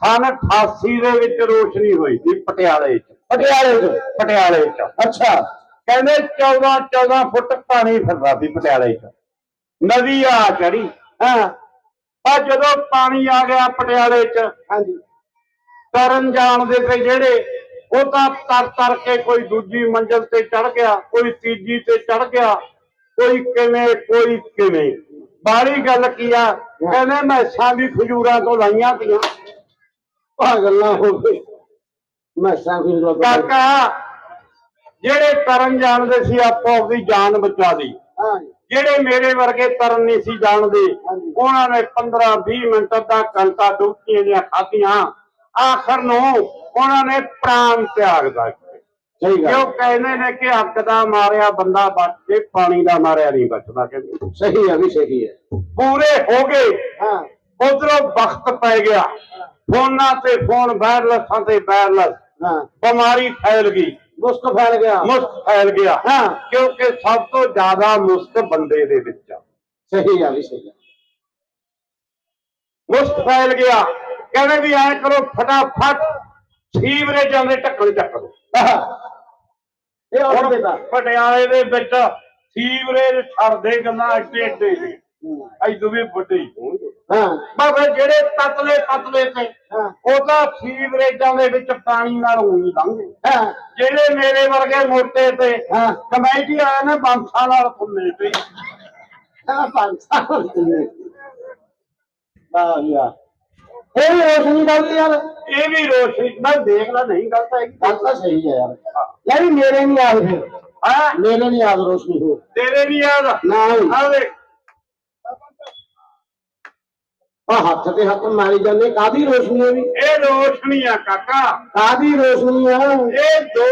ਸਨ 88 ਦੇ ਵਿੱਚ ਰੋਸ਼ਨੀ ਹੋਈ ਸੀ ਪਟਿਆਲੇ 'ਚ। ਪਟਿਆਲੇ ਤੋਂ ਪਟਿਆਲੇ 'ਚ। ਅੱਛਾ। ਕਹਿੰਦੇ 14 14 ਫੁੱਟ ਪਾਣੀ ਫਿਰਦਾ ਸੀ ਪਟਿਆਲੇ 'ਚ। ਨਦੀ ਆ ਚੜੀ ਹਾਂ। ਆ ਜਦੋਂ ਪਾਣੀ ਆ ਗਿਆ ਪਟਿਆਲੇ 'ਚ ਹਾਂਜੀ। ਤਰਨ ਜਾਣ ਦੇ ਤੇ ਜਿਹੜੇ ਉਹ ਤਾਂ ਤਰ ਤਰ ਕੇ ਕੋਈ ਦੂਜੀ ਮੰਜ਼ਲ ਤੇ ਚੜ ਗਿਆ ਕੋਈ ਤੀਜੀ ਤੇ ਚੜ ਗਿਆ ਕੋਈ ਕਿਵੇਂ ਕੋਈ ਕਿਵੇਂ। ਬਾਰੀ ਗੱਲ ਕੀ ਆ? ਕਹਿੰਦੇ ਮੈਸਾਂ ਵੀ ਖਜੂਰਾਂ ਤੋਂ ਲਾਈਆਂ ਤੀਆਂ ਆ ਗੱਲਾਂ ਹੋ ਗਈ ਮੈਂ ਸਾਂਭੀ ਲੋਕ ਕਾਕਾ ਜਿਹੜੇ ਤਰਨ ਜਾਣਦੇ ਸੀ ਆਪੋ ਆਪਦੀ ਜਾਨ ਬਚਾ ਲਈ। ਜਿਹੜੇ ਮੇਰੇ ਵਰਗੇ ਤਰਨ ਨਹੀਂ ਸੀ ਜਾਣਦੇ ਉਹਨਾਂ ਨੇ 15 20 ਮਿੰਟ ਅੱਧਾ ਘੰਟਾ ਡੁਬਕੀਆਂ ਦੀਆਂ ਖਾਧੀਆਂ। ਆਖਰ ਨੂੰ ਉਹਨਾਂ ਨੇ ਪ੍ਰਾਣ ਤਿਆਗ ਦਿੱਤੇ। ਸਹੀ ਗੱਲ। ਕਿਉਂ ਕਹਿੰਦੇ ਨੇ ਕਿ ਅੱਗ ਦਾ ਮਾਰਿਆ ਬੰਦਾ ਬਚ ਕੇ ਪਾਣੀ ਦਾ ਮਾਰਿਆ ਨਹੀਂ ਬਚਦਾ ਕਹਿੰਦੇ। ਸਹੀ ਹੈ ਵੀ ਸਹੀ ਹੈ ਪੂਰੇ ਹੋ ਗਏ। ਹਾਂ। ਉਧਰੋਂ ਵਕਤ ਪੈ ਗਿਆ। ਫੋਨਾਂ ਤੇ ਫੋਨ ਵਾਇਰਲੈਸਾਂ ਤੇ ਵਾਇਰਲੈਸ। ਬਿਮਾਰੀ ਫੈਲ ਗਈ। ਮੁਸਕ ਫੈਲ ਗਿਆ। ਮੁਸਕ ਫੈਲ ਗਿਆ। ਹਾਂ। ਕਿਉਂਕਿ ਸਭ ਤੋਂ ਜ਼ਿਆਦਾ ਮੁਸਕ ਬੰਦੇ ਦੇ ਵਿੱਚ ਆ। ਸਹੀ ਹੈ ਵੀ ਸਹੀ ਹੈ ਮੁਸਕ ਫੈਲ ਗਿਆ। ਕਹਿੰਦੇ ਵੀ ਐ ਕਰੋ ਫਟਾਫਟ ਸੀਵਰੇਜਾਂ ਦੇ ਢੱਕਣ ਚੱਕ ਇਹ ਦੇਤਾ। ਪਟਿਆਲੇ ਦੇ ਵਿੱਚ ਸੀਵਰੇਜ ਛੱਡਦੇ ਗੱਲਾਂ ਏਡੇ ਏਡੇ ਨੇ। ਐਦੋਂ ਵੀ ਵੱਡੇ। ਹੋਣਗੇ ਹਾਂ। ਬਾਬਾ ਜਿਹੜੇ ਤਤਲੇ ਤਤਲੇ ਤੇ ਹਾਂ। ਉਹ ਤਾਂ ਸੀਵਰੇਜਾਂ ਦੇ ਵਿੱਚ ਪਾਣੀ ਨਾਲ ਉਹੀ ਲੰਘੇ ਹਾਂ। ਜਿਹੜੇ ਮੇਰੇ ਵਰਗੇ ਮੋਟੇ ਤੇ। ਕਮੇਟੀ ਆਇਆ ਨੇ ਬੰਸਾਂ ਨਾਲ ਫੁੱਲੇ ਤੇ। ਪੰਜ ਸਾਲ ਵਾਹ ਯਾ ਇਹ ਵੀ ਰੋਸ਼ਨੀ ਗਲਤੀ ਯਾਰ। ਇਹ ਵੀ ਰੋਸ਼ਨੀ ਨਾਲ ਦੇਖ ਲੈ ਨਹੀਂ ਗਲਤ ਹੈ ਗੱਲ ਤਾਂ ਸਹੀ ਹੈ ਯਾਰ। ਯਾਰ ਮੇਰੇ ਨਹੀਂ ਯਾਦ ਫਿਰ। ਹਾਂ? ਮੇਰੇ ਨਹੀਂ ਯਾਦ ਰੋਸ਼ਨੀ ਹੋ ਤੇਰੇ ਨਹੀਂ ਯਾਦ? ਨਹੀਂ ਆ ਦੇਖ ਆ ਹੱਥ ਤੇ ਹੱਥ ਮਾਰੀ ਜਾਂਦੇ ਕਾਦੀ ਰੋਸ਼ਨੀ ਹੈ ਵੀ? ਇਹ ਰੋਸ਼ਨੀ ਆ ਕਾਕਾ। ਕਾਦੀ ਰੋਸ਼ਨੀ ਆ? ਇਹ ਦੋ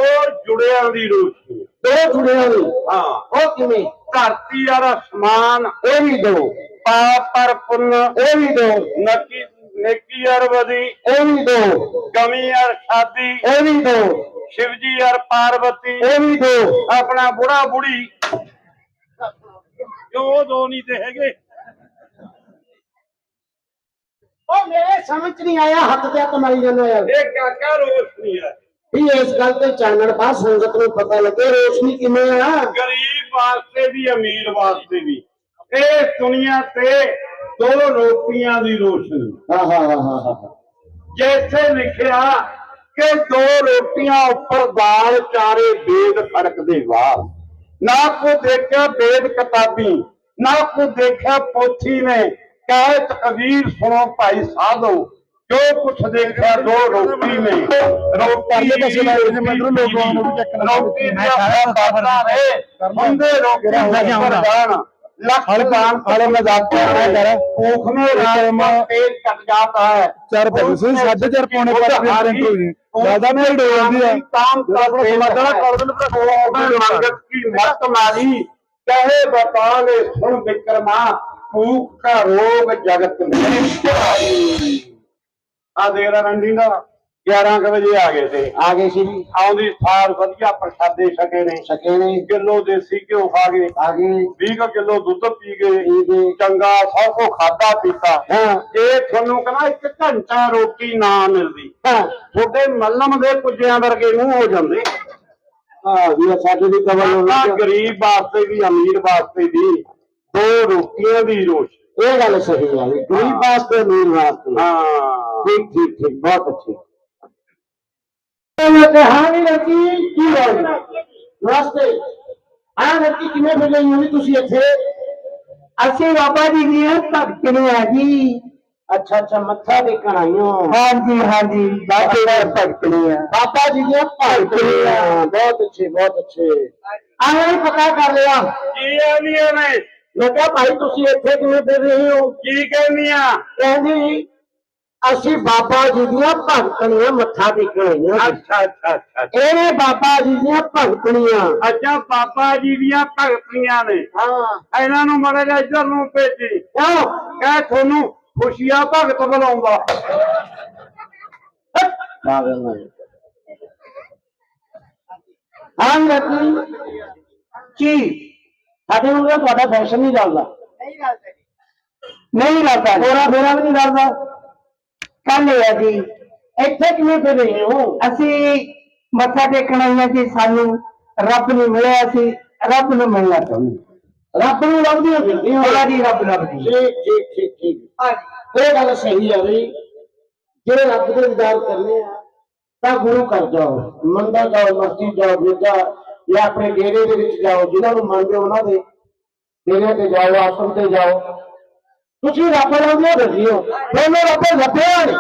ਜੁੜਿਆਂ ਦੀ ਰੋਸ਼ਨੀ। ਦੋ ਜੁੜਿਆਂ ਦੀ? ਹਾਂ। ਉਹ ਕਿਵੇਂ? ਧਰਤੀ ਔਰ ਅਸਮਾਨ ਇਹ ਵੀ ਦੋ। ਪਾਪ ਪਰ ਪੁੰਨ। ਇਹ ਵੀ ਦੋ। ਨਕੀ ਨੇਕੀ ਔਰ ਬਦੀ ਇਹ ਵੀ ਦੋ। ਗਮੀ ਔਰ ਸ਼ਾਦੀ ਇਹ ਵੀ ਦੋ। ਸ਼ਿਵਜੀ ਔਰ ਪਾਰਵਤੀ। ਇਹ ਵੀ ਦੋ। ਆਪਣਾ ਬੁੜਾ ਬੁੜੀ। ਜੋ ਦੋ ਨਹੀਂ ਤੇ ਹੈਗੇ। ਉਹ ਮੇਰੇ ਸਮਝ ਨਹੀਂ ਆਇਆ ਹੱਥ ਤੇ ਹੱਥ ਮਾਰੀ ਜਾਂਦੇ ਯਾਰ ਇਹ ਕਾਕਾ ਰੋਸ਼ਨੀ ਹੈ ਵੀ ਇਸ ਗੱਲ ਤੇ ਚਾਨਣ ਪਾ ਸੰਗਤ ਨੂੰ ਪਤਾ ਲੱਗੇ ਰੋਸ਼ਨੀ ਕਿਵੇਂ ਆ। ਗਰੀਬ ਵਾਸਤੇ ਵੀ ਅਮੀਰ ਵਾਸਤੇ ਵੀ। ਇਹ ਦੁਨੀਆ ਤੇ ਦੋ ਰੋਟੀਆਂ ਦੀ ਰੋਸ਼ਨੀ। ਹਾਂ ਹਾਂ ਹਾਂ ਹਾਂ ਜੈਸੇ ਲਿਖਿਆ ਕਿ ਦੋ ਰੋਟੀਆਂ ਉੱਪਰ ਦਾਲ ਚਾਰੇ ਵੇਦ ਖੜਕਦੇ ਵਾਹ ਨਾ ਕੋ ਦੇਖਿਆ ਵੇਦ ਕਿਤਾਬੀ ਨਾ ਕੋ ਦੇਖਿਆ ਪੋਥੀ ਨੇ। ਕਹੇ ਤਕਦੀਰ ਸੁਣੋ ਭਾਈ ਸਾਧੋ ਜੋ ਕੁਛ ਦੇਖਿਆ ਜੋ ਰੋਟੀ ਨਹੀਂ। ਰੋਟੀ ਦੇ ਪਾਸੇ ਲਾਏ ਜੇ ਲੋਕਾਂ ਨੂੰ ਵੀ ਚੱਕਣਾ ਰੋਟੀ ਮੈਂ ਸਾਰਾ ਬਾਬਰਦਾ ਰਹੇ। ਬੰਦੇ ਰੋਟੀ ਦਾ ਪ੍ਰਦਾਨ ਲੱਖ ਹਲਕਾਨ ਹਲੇ ਮੈਂ ਜਾਤੇ ਹੈ ਕੋਖ ਮੇ ਰਾਮ ਤੇਲ ਕੱਟ ਜਾਤਾ ਹੈ। ਚਾਰ ਪੈਸੇ ਸਾਢੇ ਚਾਰ ਪੌਣੇ ਪਰ ਪ੍ਰੈਂਟ ਹੋ ਜੀ ਜ਼ਿਆਦਾ ਨਹੀਂ ਡੋਲਦੀ ਹੈ ਤਾਂ ਤਾਂ ਮਦਣਾ ਕਰ ਦਿਨ ਪਰ ਮੰਗਤ ਕੀ ਮਤ ਮਾਰੀ। ਕਹੇ ਬਤਾ ਸੁਣ ਵਿਕਰਮਾ। ਕੂਕ ਕਾ ਰੋਗ ਜਗਤ ਨਹੀਂ ਆ ਦੇਰਾ ਰੰਡੀ ਦਾ 11 ਵਜੇ ਆ ਗਏ ਤੇ ਆ ਗਏ ਸੀ ਆਉਂਦੀ ਸਾਰ ਵਧੀਆ ਪ੍ਰਸ਼ਾਦੇ ਛਕੇ ਨੇ। ਛਕੇ ਨੇ। ਕਿਲੋ ਦੇਸੀ ਘਿਓ ਖਾ ਗਏ। ਆ ਗਏ। 20 ਕਿਲੋ ਦੁੱਧ ਪੀ ਗਏ। ਚੰਗਾ ਸਭ ਕੋ ਖਾਦਾ ਪੀਤਾ। ਹਾਂ। ਇਹ ਤੁਹਾਨੂੰ ਕਹਿੰਦਾ ਇੱਕ ਘੰਟਾ ਰੋਟੀ ਨਾ ਮਿਲਦੀ। ਤੁਹਾਡੇ ਮੱਲਮ ਦੇ ਪੁੱਜਿਆਂ ਵਰਗੇ ਮੂੰਹ ਹੋ ਜਾਂਦੇ। ਹਾਂ ਵੀ ਸਾਡੇ ਦੀ ਕਬਰ ਹੋਣਾ ਗਰੀਬ ਵਾਸਤੇ ਵੀ ਅਮੀਰ ਵਾਸਤੇ ਵੀ। ਦੋ ਰੋਟੀਆਂ ਦੀ ਰੋਸ਼ ਇਹ ਗੱਲ ਸਹੀ ਹੈ। ਵੀ ਗਰੀਬ ਵਾਸਤੇ ਅਮੀਰ ਵਾਸਤੇ। ਹਾਂ। ਠੀਕ ਠੀਕ ਠੀਕ ਬਹੁਤ ਅੱਛੀ। ਮੈਂ ਕਹਾ ਵੀ ਲੜਕੀ ਕੀ ਹੋਈ ਨਮਸਤੇ ਆ ਲੜਕੀ ਕਿਵੇਂ ਫਿਰ ਗਈ ਹੋਈ ਤੁਸੀਂ ਇੱਥੇ? ਅਸੀਂ ਬਾਬਾ ਜੀ ਦੀਆਂ ਭਗਤ ਨੇ ਆ ਜੀ। ਅੱਛਾ ਅੱਛਾ ਮੱਥਾ ਟੇਕਣ ਆਈਓ ਹਾਂਜੀ ਹਾਂਜੀ। ਬਾਬੇ ਦੇ ਭਗਤ ਨੇ ਆ ਬਾਬਾ ਜੀ ਦੀਆਂ ਭਗਤ ਨੇ ਆ। ਬਹੁਤ ਅੱਛੇ ਬਹੁਤ ਅੱਛੇ। ਆਇਆ ਹੀ ਮੈਂ ਕਿਹਾ ਭਾਈ ਤੁਸੀਂ ਇੱਥੇ ਕਿਵੇਂ ਫਿਰ ਰਹੇ ਹੋ? ਕੀ ਕਹਿੰਦੀਆਂ ਕਹਿੰਦੀ ਅਸੀਂ ਬਾਬਾ ਜੀ ਦੀਆਂ ਭਗਤਣੀਆਂ ਮੱਥਾ ਟੇਕਣ ਆਈਆਂ। ਅੱਛਾ ਅੱਛਾ ਅੱਛਾ ਇਹਨੇ ਬਾਬਾ ਜੀ ਦੀਆਂ ਭਗਤਣੀਆਂ। ਅੱਛਾ ਪਾਪਾ ਜੀ ਦੀਆਂ ਭਗਤੀਆਂ ਨੇ। ਹਾਂ। ਇਹਨਾਂ ਨੂੰ ਮੜਾ ਜਾ ਇੱਧਰ ਨੂੰ ਭੇਜੀ। ਕਿਉਂ? ਕਹੇ ਤੁਹਾਨੂੰ ਖੁਸ਼ੀਆਂ ਭਗਤ ਬੁਲਾਉਂਦਾ ਪਾਗਲ ਹਾਂ ਕੀ? ਸਾਡੇ ਨੂੰ ਤਾਂ ਤੁਹਾਡਾ ਫੈਸ਼ਨ ਨਹੀਂ ਚੱਲਦਾ। ਨਹੀਂ ਲੱਗਦਾ ਥੋੜਾ ਫੇਰਾ ਵੀ ਨਹੀਂ ਕਰਦਾ ਕੱਲ ਹੈ ਜੀ ਇੱਥੇ ਕਿਵੇਂ ਫਿਰ ਰਹੇ ਹੋ? ਅਸੀਂ ਮੱਥਾ ਟੇਕਣ ਆਈਆਂ ਸੀ ਸਾਨੂੰ ਰੱਬ ਨੂੰ ਮਿਲਿਆ ਸੀ ਰੱਬ ਨੂੰ ਮਿਲਣਾ ਚਾਹੁੰਦੇ ਰੱਬ ਨੂੰ ਲੱਭਦੀਆਂ ਫਿਰਦੀਆਂ। ਹੋਲਾ ਜੀ ਰੱਬ ਲੱਭਦੀ ਠੀਕ ਠੀਕ ਠੀਕ ਠੀਕ। ਇਹ ਗੱਲ ਸਹੀ ਹੈ ਬਈ ਜੇ ਰੱਬ ਦੇ ਵਿਦਾਰ ਕਰਨੇ ਆ ਤਾਂ ਗੁਰੂ ਕਰ ਜਾਓ ਮੰਦਾ ਜਾਓ ਮਸਜਿਦ ਜਾਓ ਵਿਦਾ ਜਾਂ ਆਪਣੇ ਡੇਰੇ ਦੇ ਵਿੱਚ ਜਾਓ ਜਿਨ੍ਹਾਂ ਨੂੰ ਮੰਨਦੇ ਹੋ ਉਹਨਾਂ ਦੇ ਡੇਰੇ ਤੇ ਜਾਓ ਆਸਮ ਤੇ ਜਾਓ। ਤੁਸੀਂ ਰੱਬ ਲੱਭਦੇ ਫਿਰਦੇ ਹੋ ਦੋਨੋਂ ਰੱਬ ਲੱਭਿਆ ਨਹੀਂ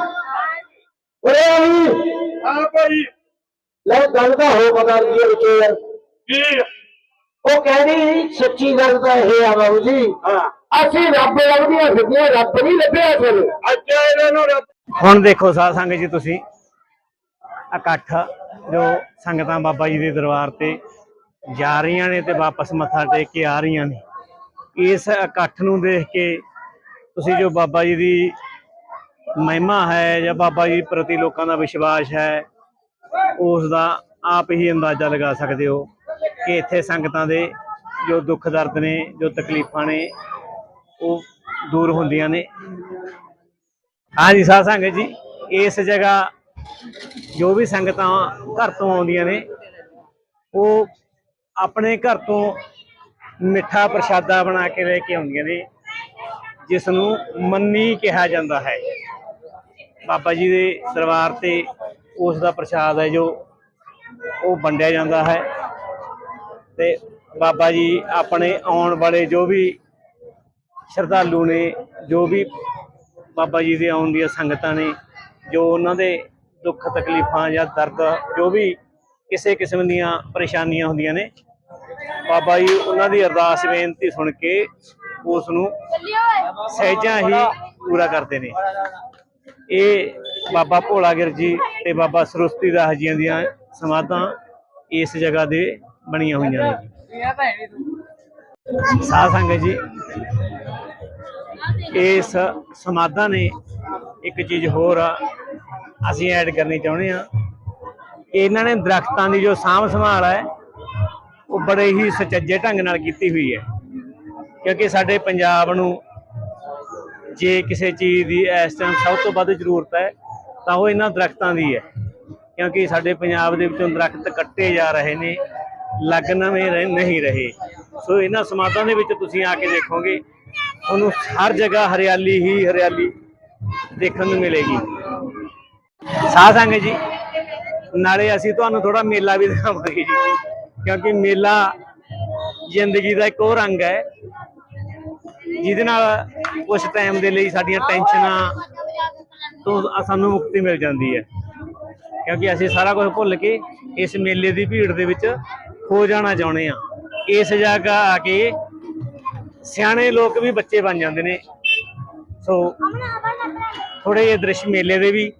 ਓਏ ਆਈ ਹਾਂ ਭਾਈ। ਲੈ ਗੱਲ ਤਾਂ ਹੋ ਪਤਾ ਕੀ ਵਿੱਚੋਂ ਯਾਰ। ਕੀ? ਉਹ ਕਹਿੰਦੀ ਸੱਚੀ ਗੱਲ ਤਾਂ ਇਹ ਆ ਬਾਬੂ ਜੀ। ਹਾਂ। ਅਸੀਂ ਰੱਬ ਲੱਭਦੀਆਂ ਫਿਰਦੀਆਂ ਰੱਬ ਨਹੀਂ ਲੱਭਿਆ ਸਾਨੂੰ। ਅੱਛਾ ਇਹਨਾਂ ਨੂੰ ਰੱਬ ਹੁਣ ਦੇਖੋ ਸਾਧ ਸੰਗਤ ਜੀ ਤੁਸੀਂ। ਇਕੱਠ ਜੋ ਸੰਗਤਾਂ ਬਾਬਾ ਜੀ ਦੇ ਦਰਬਾਰ ਤੇ ਜਾ ਰਹੀਆਂ ਨੇ ਤੇ ਵਾਪਸ ਮੱਥਾ ਟੇਕ ਕੇ ਆ ਰਹੀਆਂ ਨੇ। ਇਸ ਇਕੱਠ ਨੂੰ ਦੇਖ ਕੇ ਤੁਸੀਂ ਜੋ ਬਾਬਾ ਜੀ ਦੀ ਮਹਿਮਾ ਹੈ ਜਾਂ ਬਾਬਾ ਜੀ ਪ੍ਰਤੀ ਲੋਕਾਂ ਦਾ ਵਿਸ਼ਵਾਸ ਹੈ, ਉਸ ਦਾ ਆਪ ਹੀ ਅੰਦਾਜ਼ਾ ਲਗਾ ਸਕਦੇ ਹੋ ਕਿ ਇੱਥੇ ਸੰਗਤਾਂ ਦੇ ਜੋ ਦੁੱਖ ਦਰਦ ਨੇ, ਜੋ ਤਕਲੀਫਾਂ ਨੇ, ਉਹ ਦੂਰ ਹੁੰਦੀਆਂ ਨੇ। ਹਾਂਜੀ, ਸਾਧ ਸੰਗਤ ਜੀ, ਇਸ ਜਗ੍ਹਾ ਜੋ ਵੀ ਸੰਗਤਾਂ ਘਰ ਤੋਂ ਆਉਂਦੀਆਂ ਨੇ, ਉਹ ਆਪਣੇ ਘਰ ਤੋਂ ਮਿੱਠਾ ਪ੍ਰਸ਼ਾਦਾ ਬਣਾ ਕੇ ਲੈ ਕੇ ਆਉਂਦੀਆਂ ਨੇ ਜਿਸ ਨੂੰ ਮੰਨੀ ਕਿਹਾ ਜਾਂਦਾ ਹੈ। ਬਾਬਾ ਜੀ ਦੇ ਦਰਬਾਰ ਤੇ ਉਸ ਦਾ ਪ੍ਰਸ਼ਾਦ ਹੈ ਜੋ ਉਹ ਵੰਡਿਆ ਜਾਂਦਾ ਹੈ ਤੇ ਬਾਬਾ ਜੀ ਆਪਣੇ ਆਉਣ ਵਾਲੇ ਜੋ ਵੀ ਸ਼ਰਧਾਲੂ ਨੇ, ਜੋ ਵੀ ਬਾਬਾ ਜੀ ਦੇ ਆਉਣ ਦੀਆਂ ਸੰਗਤਾਂ ਨੇ, ਜੋ ਉਹਨਾਂ ਦੇ ਦੁੱਖ ਤਕਲੀਫਾਂ ਜਾਂ ਦਰਦ, ਜੋ ਵੀ ਕਿਸੇ ਕਿਸਮ ਦੀਆਂ ਪਰੇਸ਼ਾਨੀਆਂ ਹੁੰਦੀਆਂ ਨੇ ਬਾਬਾ ਜੀ, ਉਹਨਾਂ ਦੀ ਅਰਦਾਸ ਬੇਨਤੀ ਸੁਣ ਕੇ ਉਸ ਨੂੰ ਸਹਿਜਾਂ ਹੀ ਪੂਰਾ ਕਰਦੇ ਨੇ। ਇਹ ਬਾਬਾ ਭੋਲਾਗਿਰ ਜੀ ਤੇ ਬਾਬਾ ਸਰਸਤੀ ਦਾਸ ਜੀਆਂ ਦੀਆਂ ਸਮਾਧਾਂ ਇਸ ਜਗ੍ਹਾ ਦੇ ਬਣੀਆਂ ਹੋਈਆਂ ਨੇ। ਸਾਧ ਸੰਗਤ ਜੀ, ਇਸ ਸਮਾਧਾਂ ਨੇ ਇੱਕ ਚੀਜ਼ ਹੋਰ ਆ, ਅਸੀਂ ਐਡ ਕਰਨੀ ਚਾਹੁੰਦੇ ਆ ਇਹਨਾਂ ਨੇ ਦਰਖਤਾਂ ਦੀ ਜੋ ਸਾਂਭ ਸੰਭਾਲ ਹੈ ਉਹ ਬੜੇ ਹੀ ਸੁਚੱਜੇ ਢੰਗ ਨਾਲ ਕੀਤੀ ਹੋਈ ਹੈ। ਕਿਉਂਕਿ ਸਾਡੇ ਪੰਜਾਬ ਨੂੰ ਜੇ ਕਿਸੇ ਚੀਜ਼ ਦੀ ਇਸ ਟਾਈਮ ਸਭ ਤੋਂ ਵੱਧ ਜ਼ਰੂਰਤ ਹੈ, ਤਾਂ ਉਹ ਇਹਨਾਂ ਦਰਖਤਾਂ ਦੀ ਹੈ। ਕਿਉਂਕਿ ਸਾਡੇ ਪੰਜਾਬ ਦੇ ਵਿੱਚੋਂ ਦਰਖਤ ਕੱਟੇ ਜਾ ਰਹੇ ਨੇ, ਲੱਗ ਨਵੇਂ ਰਹੇ, ਨਹੀਂ ਰਹੇ। ਸੋ ਇਹਨਾਂ ਸਮਾਧਾਂ ਦੇ ਵਿੱਚ ਤੁਸੀਂ ਆ ਕੇ ਦੇਖੋਗੇ ਤੁਹਾਨੂੰ ਹਰ ਜਗ੍ਹਾ ਹਰਿਆਲੀ ਹੀ ਹਰਿਆਲੀ ਦੇਖਣ ਨੂੰ ਮਿਲੇਗੀ। ਸਾਧ ਸੰਗਤ ਜੀ, ਨਾਲੇ ਅਸੀਂ ਤੁਹਾਨੂੰ ਥੋੜਾ ਮੇਲਾ ਵੀ ਦਿਖਾਵਾਂਗੇ ਜੀ। ਕਿਉਂਕਿ ਮੇਲਾ ਜ਼ਿੰਦਗੀ ਦਾ ਇੱਕ ਉਹ ਰੰਗ ਹੈ, ਜਿਹਦੇ ਨਾਲ ਕੁਝ ਟਾਈਮ ਦੇ ਲਈ ਸਾਡੀਆਂ ਟੈਨਸ਼ਨਾਂ ਤੋਂ ਸਾਨੂੰ ਮੁਕਤੀ ਮਿਲ ਜਾਂਦੀ ਹੈ। ਕਿਉਂਕਿ ਅਸੀਂ ਸਾਰਾ ਕੁਝ ਭੁੱਲ ਕੇ ਇਸ ਮੇਲੇ ਦੀ ਭੀੜ ਦੇ ਵਿੱਚ ਖੋ ਜਾਣਾ ਚਾਹੁੰਦੇ ਆ ਇਸ ਜਗ੍ਹਾ ਆ ਕੇ ਸਿਆਣੇ ਲੋਕ ਵੀ ਬੱਚੇ ਬਣ ਜਾਂਦੇ ਨੇ। ਸੋ ਥੋੜੇ ਜਿਹੇ ਦ੍ਰਿਸ਼ ਮੇਲੇ ਦੇ ਵੀ